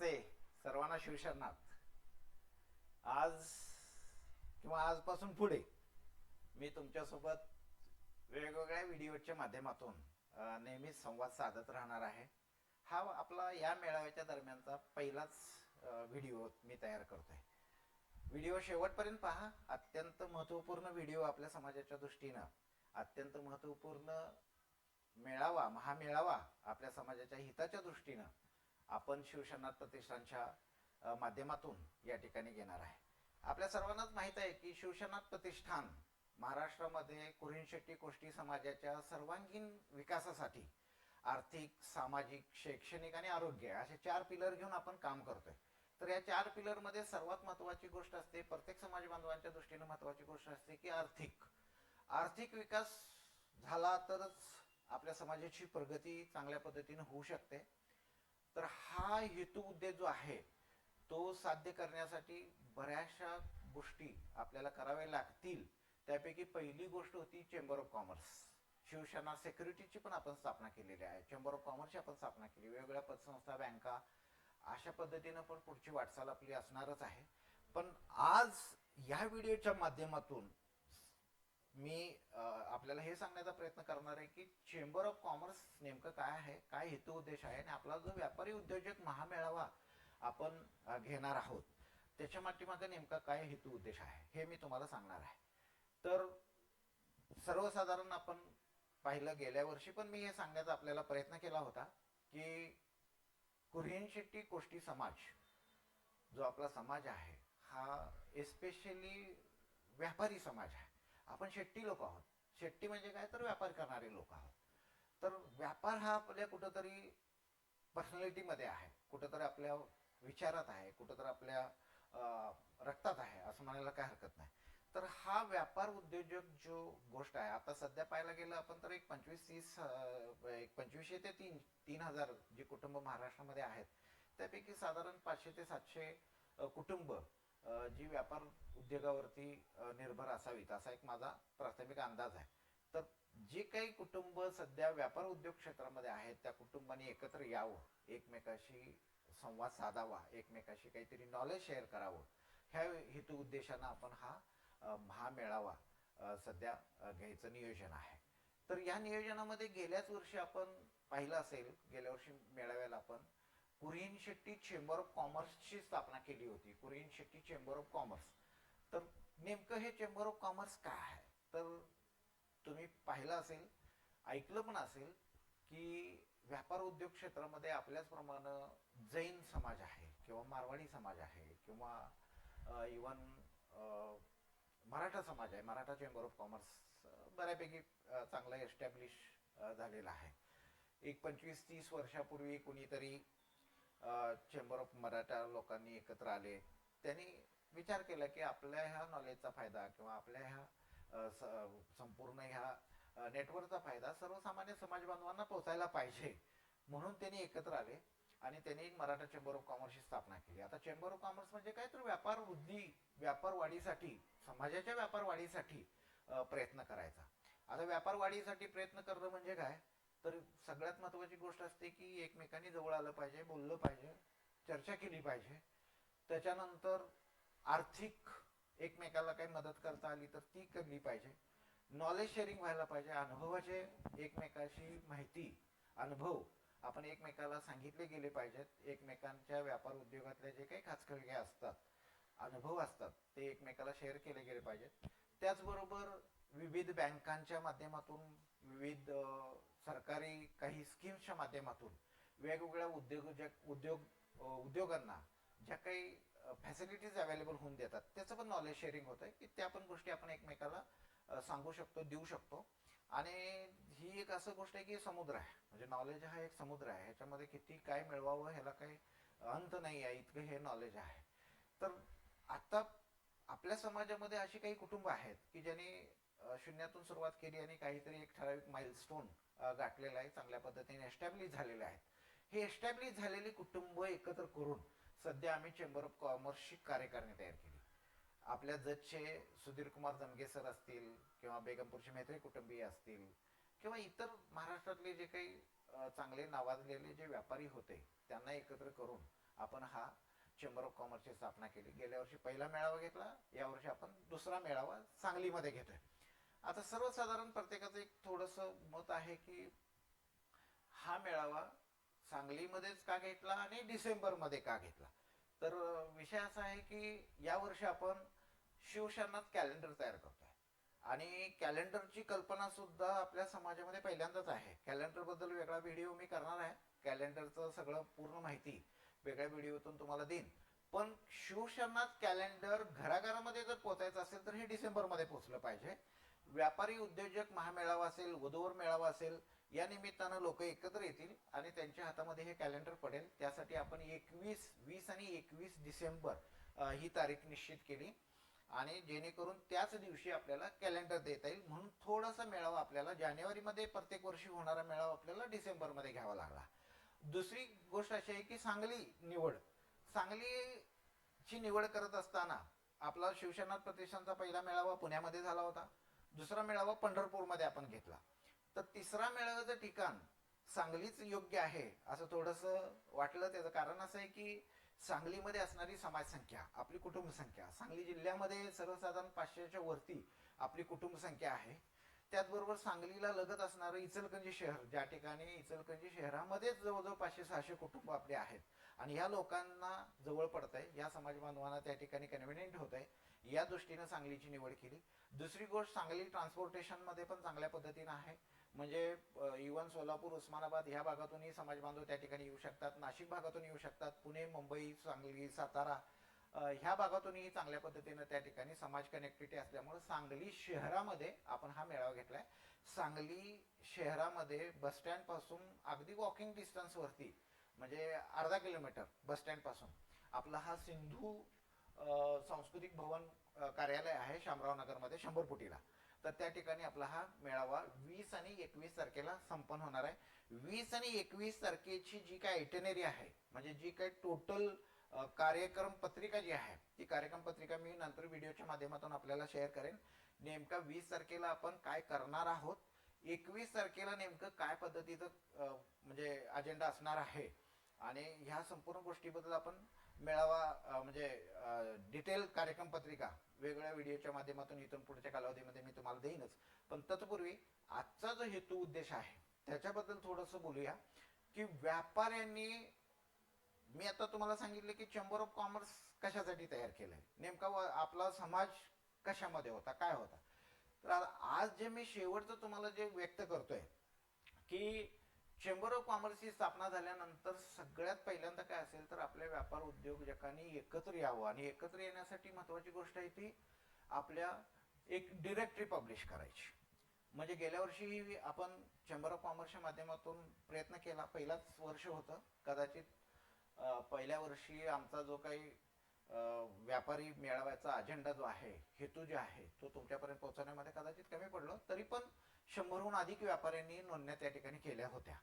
नमस्ते सर्वांना शिवशरणात आज किंवा आजपासून पुढे मी तुमच्यासोबत वेगवेगळ्या व्हिडिओच्या माध्यमातून नेहमीच संवाद साधत राहणार आहे. हा आपला या मेळाव्याच्या दरम्यानचा पहिलाच व्हिडिओ मी तयार करतोय. व्हिडिओ शेवटपर्यंत पहा. अत्यंत महत्त्वपूर्ण व्हिडिओ आपल्या समाजाच्या दृष्टीनं अत्यंत महत्त्वपूर्ण मेळावा महामेळावा आपल्या समाजाच्या हिताच्या दृष्टीनं आपण शिवसेना प्रतिष्ठानच्या माध्यमातून या ठिकाणी घेणार आहे. आपल्या सर्वांनाच माहीत आहे की शिवसेना प्रतिष्ठान महाराष्ट्रामध्ये कुरिनशेट्टी कोष्टी समाजाच्या सर्वांगीण विकासासाठी आर्थिक सामाजिक शैक्षणिक आणि आरोग्य असे चार पिलर घेऊन आपण काम करतोय. तर या चार पिलरमध्ये सर्वात महत्वाची गोष्ट असते प्रत्येक समाज बांधवांच्या दृष्टीने महत्वाची गोष्ट असते की आर्थिक. आर्थिक विकास झाला तरच आपल्या समाजाची प्रगती चांगल्या पद्धतीने होऊ शकते. तर हा हेतू उद्देश जो आहे तो साध्य करण्यासाठी बऱ्याचशा गोष्टी आपल्याला कराव्या लागतील. त्यापैकी पहिली गोष्ट होती चेंबर ऑफ कॉमर्स शिवसेना सेक्युरिटीची पण आपण स्थापना केलेली आहे. चेंबर ऑफ कॉमर्सची आपण स्थापना केली. वेगवेगळ्या पतसंस्था बँका अशा पद्धतीनं पण पुढची वाटचाल आपली असणारच आहे. पण आज या व्हिडिओच्या माध्यमातून मी आपल्याला हे सांगण्याचा प्रयत्न करणार आहे की चेंबर ऑफ कॉमर्स नेमकं काय आहे काय हेतू उद्देश आहे आणि आपला जो व्यापारी उद्योजक महामेळावा आपण घेणार आहोत त्याच्या पाठीमागे नेमका काय हेतू उद्देश आहे हे मी तुम्हाला सांगणार आहे. तर सर्वसाधारण आपण पाहिलं गेल्या वर्षी पण मी हे सांगण्याचा आपल्याला प्रयत्न केला होता की कुरियन शेट्टी कोष्टी समाज जो आपला समाज आहे हा एस्पेशली व्यापारी समाज आहे. आपण शेट्टी लोक आहोत. शेट्टी म्हणजे काय? तर व्यापार करणारे लोक आहोत. तर व्यापार हा आपल्या कुठंतरी पर्सनॅलिटीमध्ये आहे. कुठंतरी आपल्या विचारात आहे. कुठंतरी आपल्या रक्तात आहे असं म्हणायला काय हरकत नाही. तर हा व्यापार उद्योजक जो गोष्ट आहे आता सध्या पाहायला गेलं आपण तर एक पंचवीस तीस एक पंचवीसशे ते तीन तीन हजार जे कुटुंब महाराष्ट्रामध्ये आहेत त्यापैकी साधारण पाचशे ते सातशे कुटुंब जी व्यापार उद्योगावरती निर्भर असावीत असा एक माझा प्राथमिक अंदाज आहे. तर जे काही कुटुंब सध्या व्यापार उद्योग क्षेत्रामध्ये आहेत त्या कुटुंबांनी एकत्र यावं एकमेकाशी संवाद साधावा एकमेकाशी काहीतरी नॉलेज शेअर करावं ह्या हेतू उद्देशानं आपण हा महामेळावा सध्या घ्यायचं नियोजन आहे. तर या नियोजनामध्ये गेल्याच वर्षी आपण पाहिलं असेल गेल्या वर्षी मेळाव्याला आपण कुरियन शेट्टी चेंबर ऑफ कॉमर्सची स्थापना केली होती. Kurian Shetty chamber of commerce. तर नेमकं हे चेंबर ऑफ कॉमर्स काय आहे? तर तुम्ही पाहिलं असेल ऐकलं पण असेल की व्यापार उद्योग क्षेत्रामध्ये आपल्याचप्रमाणे जैन समाज आहे किंवा मारवाडी समाज आहे किंवा इवन मराठा समाज आहे. मराठा चेंबर ऑफ कॉमर्स बऱ्यापैकी चांगला एस्टॅब्लिश झालेला आहे. एक पंचवीस तीस वर्षापूर्वी कुणीतरी चेंबर ऑफ मराठा लोकांनी एकत्र आले. त्यांनी विचार केला की आपल्या ह्या नॉलेजचा फायदा किंवा आपल्या ह्या संपूर्ण ह्या नेटवर्कचा फायदा सर्वसामान्य समाज बांधवांना पोहोचायला पाहिजे. म्हणून त्यांनी एकत्र आले आणि त्यांनी मराठा चेंबर ऑफ कॉमर्सची स्थापना केली. आता चेंबर ऑफ कॉमर्स म्हणजे काय? तर व्यापार वृद्धी व्यापार वाढीसाठी समाजाच्या व्यापार वाढीसाठी प्रयत्न करायचा. आता व्यापार वाढीसाठी प्रयत्न करणं म्हणजे काय? तर सगळ्यात महत्वाची गोष्ट असते की एकमेकांनी जवळ आलं पाहिजे बोललं पाहिजे चर्चा केली पाहिजे. त्याच्यानंतर आर्थिक एकमेकाला काही मदत करता आली तर ती केली पाहिजे. नॉलेज शेअरिंग व्हायला पाहिजे. अनुभवाचे एकमेकाशी माहिती अनुभव आपण एकमेकाला सांगितले गेले पाहिजेत. एकमेकांच्या व्यापार उद्योगातले जे काही खाचखळगे असतात अनुभव असतात ते एकमेकाला शेअर केले गेले पाहिजेत. त्याचबरोबर विविध बँकांच्या माध्यमातून विविध सरकारी काही स्कीम्सच्या माध्यमातून वेगवेगळ्या उद्योजक उद्योग उद्योगांना ज्या काही फॅसिलिटीज अवेलेबल होऊन देतात त्याचं पण नॉलेज शेअरिंग होतं आहे की त्या पण गोष्टी आपण एकमेकाला सांगू शकतो देऊ शकतो. आणि ही एक असं गोष्ट आहे की समुद्र आहे. म्हणजे नॉलेज हा एक समुद्र आहे. ह्याच्यामध्ये किती काय मिळवावं ह्याला काही अंत नाही आहे. इतकं हे नॉलेज आहे. तर आता आपल्या समाजामध्ये अशी काही कुटुंब आहेत की ज्यांनी शून्यातून सुरुवात केली आणि काहीतरी एक ठराविक माइलस्टोन गाठलेला आहे चांगल्या पद्धतीने एस्टॅब्लिश झालेले आहेत. हे एस्टॅब्लिश झालेली कुटुंब एकत्र करून सध्या आम्ही चेंबर ऑफ कॉमर्सची कार्यकारिणी तयार केली. आपल्या जजचे सुधीर कुमार जमगे सर असतील किंवा बेगमपूरचे मैत्री कुटुंबीय असतील किंवा इतर महाराष्ट्रातले जे काही चांगले नावाजलेले जे व्यापारी होते त्यांना एकत्र करून आपण हा चेंबर ऑफ कॉमर्सची स्थापना केली. गेल्या वर्षी पहिला मेळावा घेतला यावर्षी आपण दुसरा मेळावा सांगलीमध्ये घेतोय. आता सर्वसाधारण प्रत्येकाचं एक थोडंसं मत आहे की हा मेळावा सांगलीमध्येच का घेतला आणि डिसेंबरमध्ये का घेतला? तर विषय असा आहे की यावर्षी आपण शिवशानात कॅलेंडर तयार करतोय. आणि कॅलेंडरची कल्पना सुद्धा आपल्या समाजामध्ये पहिल्यांदाच आहे. कॅलेंडरबद्दल वेगळा व्हिडिओ मी करणार आहे. कॅलेंडरचं सगळं पूर्ण माहिती वेगळ्या व्हिडिओतून तुम्हाला देईन. पण शिवशरणात कॅलेंडर घराघरामध्ये जर पोचायचं असेल तर हे डिसेंबरमध्ये पोचलं पाहिजे. व्यापारी उद्योजक महामेळावा असेल वधूवर मेळावा असेल या निमित्तानं लोक एकत्र येतील आणि त्यांच्या हातामध्ये हे कॅलेंडर पडेल. त्यासाठी आपण एकवीस वीस आणि एकवीस डिसेंबर ही तारीख निश्चित केली. आणि जेणेकरून त्याच दिवशी आपल्याला कॅलेंडर देता येईल. म्हणून थोडासा मेळावा आपल्याला जानेवारीमध्ये प्रत्येक वर्षी होणारा मेळावा आपल्याला डिसेंबरमध्ये घ्यावा लागला. दुसरी गोष्ट अशी आहे की सांगली निवड. सांगलीची निवड करत असताना आपला शिवसेना प्रतिष्ठानचा पहिला मेळावा पुण्यामध्ये झाला होता. दुसरा मेळावा पंढरपूरमध्ये आपण घेतला. तर तिसरा मेळाव्याचं ठिकाण सांगलीच योग्य आहे असं थोडंसं वाटलं. त्याचं कारण असं आहे की सांगलीमध्ये असणारी समाजसंख्या आपली कुटुंबसंख्या सांगली जिल्ह्यामध्ये सर्वसाधारण पाचशेच्या वरती आपली कुटुंबसंख्या आहे. त्याचबरोबर सांगलीला लगत असणारं इचलकंजी शहर ज्या ठिकाणी इचलकंजी शहरामध्येच जवळजवळ पाचशे सहाशे कुटुंब आपले आहेत. आणि ह्या लोकांना जवळ पडत आहे या समाज बांधवांना त्या ठिकाणी कन्व्हिनियंट होत आहे या दृष्टीनं सांगलीची निवड केली. दुसरी गोष्ट सांगली ट्रान्सपोर्टेशनमध्ये पण चांगल्या पद्धतीनं आहे. म्हणजे इवन सोलापूर उस्मानाबाद ह्या भागातूनही समाज बांधव त्या ठिकाणी येऊ शकतात. नाशिक भागातून येऊ शकतात. पुणे मुंबई सांगली सातारा ह्या भागातूनही चांगल्या पद्धतीनं त्या ठिकाणी समाज कनेक्टिव्हिटी असल्यामुळे सांगली शहरामध्ये आपण हा मेळावा घेतलाय. सांगली शहरामध्ये बस स्टँडपासून अगदी वॉकिंग डिस्टन्सवरती म्हणजे अर्धा किलोमीटर बसपासून आपला हा सिंधू सांस्कृतिक भवन कार्यालय आहे शामराव नगरमध्ये शंभर फुटीला तर त्या ठिकाणी आपला हा मेळावा वीस आणि एकवीस तारखेला संपन्न होणार आहे. वीस आणि एकवीस तारखेची जी काय आयटेनरी आहे म्हणजे जी काय टोटल कार्यक्रम पत्रिका जी आहे ती कार्यक्रम पत्रिका मी नंतर व्हिडिओच्या माध्यमातून आपल्याला शेअर करेन. नेमका वीस तारखेला आपण काय करणार आहोत? एकवीस तारखेला नेमकं काय पद्धतीचं म्हणजे अजेंडा असणार आहे? आणि ह्या संपूर्ण गोष्टीबद्दल आपण मेळावा म्हणजे डिटेल कार्यक्रम पत्रिका वेगवेगळ्या व्हिडिओच्या माध्यमातून इथून पुढच्या कालावधीमध्ये मी तुम्हाला देईनच. पण तत्पूर्वी आजचा जो हेतू उद्देश आहे त्याच्याबद्दल थोडंसं बोलूया. की व्यापाऱ्यांनी मी आता तुम्हाला सांगितलं की चेंबर ऑफ कॉमर्स कशासाठी तयार केलंय? नेमका आपला समाज कशामध्ये होता? काय होता? तर आज जे मी शेवटचं तुम्हाला जे व्यक्त करतोय की चेंबर ऑफ कॉमर्सची स्थापना झाल्यानंतर सगळ्यात पहिल्यांदा काय असेल तर आपल्या व्यापार उद्योजकांनी एकत्र यावं. आणि एकत्र येण्यासाठी महत्वाची गोष्ट आहे ती आपल्या एक डिरेक्टरी पब्लिश करायची. म्हणजे गेल्या वर्षी आपण चेंबर ऑफ कॉमर्सच्या माध्यमातून प्रयत्न केला. पहिलाच वर्ष होतं. कदाचित पहिल्या वर्षी आमचा जो काही व्यापारी मेळाव्याचा अजेंडा जो आहे हेतू जे आहे तो तुमच्यापर्यंत पोहोचवण्यामध्ये कदाचित कमी पडलो तरी पण शंभरहून अधिक व्यापाऱ्यांनी नोंदण्या त्या ठिकाणी केल्या होत्या.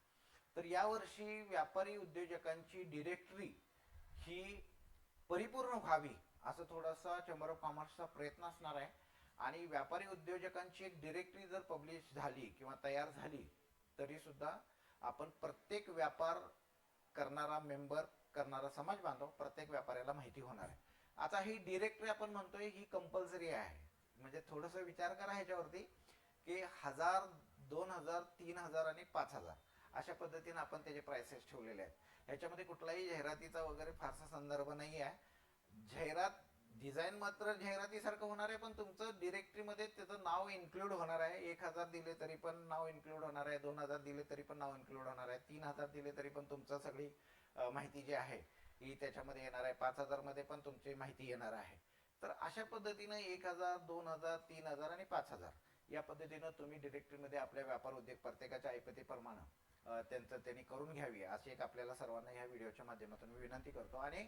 तर यावर्षी व्यापारी उद्योजकांची डिरेक्टरी ही परिपूर्ण व्हावी असं थोडासा चेंबर ऑफ कॉमर्सचा प्रयत्न असणार आहे. आणि व्यापारी उद्योजकांची एक डिरेक्टरी जर पब्लिश झाली किंवा तयार झाली तरीसुद्धा आपण प्रत्येक व्यापार करणारा मेंबर करणारा समाज बांधव प्रत्येक व्यापाऱ्याला माहिती होणार आहे. आता ही डिरेक्टरी आपण म्हणतोय ही कंपल्सरी आहे. म्हणजे थोडस विचार करा ह्याच्यावरती की हजार दोन हजार तीन हजार आणि पाच हजार अशा पद्धतीने आपण त्याचे प्रायसेस ठेवलेले आहेत. ह्याच्यामध्ये कुठलाही जाहिरातीचा वगैरे फारसा संदर्भ नाही आहे. जाहिरात डिझाईन मात्र जाहिरातीसारखं होणार आहे पण तुमचं डिरेक्टरीमध्ये त्याचं नाव इन्क्लूड होणार आहे. एक हजार दिले तरी पण नाव इन्क्लूड होणार आहे दोन हजार दिले तरी पण नाव इन्क्लूड होणार आहे तीन हजार दिले तरी पण तुमचं सगळी माहिती जी आहे ही त्याच्यामध्ये येणार आहे. पाच हजारमध्ये पण तुमची माहिती येणार आहे. तर अशा पद्धतीनं एक हजार दोन हजार तीन हजार आणि पाच हजार या पद्धतीनं तुम्ही डिरेक्टरीमध्ये आपल्या व्यापार उद्योग प्रत्येकाच्या ऐपतीप्रमाणे त्यांचं त्यांनी करून घ्यावी अशी एक आपल्याला सर्वांना ह्या व्हिडिओच्या माध्यमातून मी विनंती करतो. आणि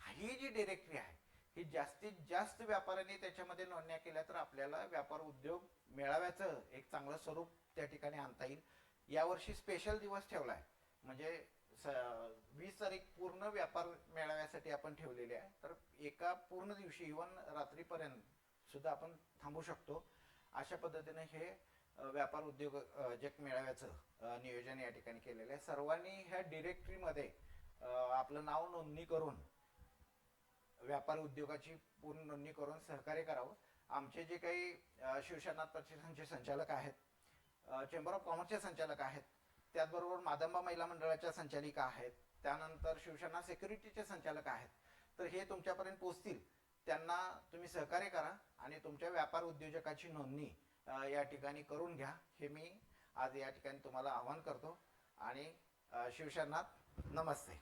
ही जी डिरेक्टरी आहे ही जास्तीत जास्त व्यापाऱ्यांनी त्याच्यामध्ये नोंदण्या केल्या तर आपल्याला व्यापार उद्योग मेळाव्याचं एक चांगलं स्वरूप त्या ठिकाणी आणता येईल. यावर्षी स्पेशल दिवस ठेवला आहे. म्हणजे वीस तारीख पूर्ण व्यापार मेळाव्यासाठी आपण ठेवलेली आहे. तर एका पूर्ण दिवशी इवन रात्रीपर्यंत सुद्धा आपण थांबू शकतो. अशा पद्धतीने हे व्यापार उद्योग जग मेळाव्याचं नियोजन या ठिकाणी केलेलं आहे. सर्वांनी ह्या डिरेक्टरीमध्ये आपलं नाव नोंदणी करून व्यापार उद्योगाची पूर्ण नोंदणी करून सहकार्य करावं. आमचे जे काही अ, शिवशरनाथ प्रतिष्ठानचे संचालक आहेत चेंबर ऑफ कॉमर्सचे संचालक आहेत त्याचबरोबर मादंबा महिला मंडळाच्या संचालिका आहेत. त्यानंतर शिवसेना सेक्युरिटीचे संचालक आहेत. तर हे तुमच्यापर्यंत पोहोचतील. त्यांना तुम्ही सहकार्य करा आणि तुमच्या व्यापार उद्योजकाची नोंदणी या ठिकाणी करून घ्या. हे मी आज या ठिकाणी तुम्हाला आवाहन करतो. आणि शिवसेनात नमस्ते.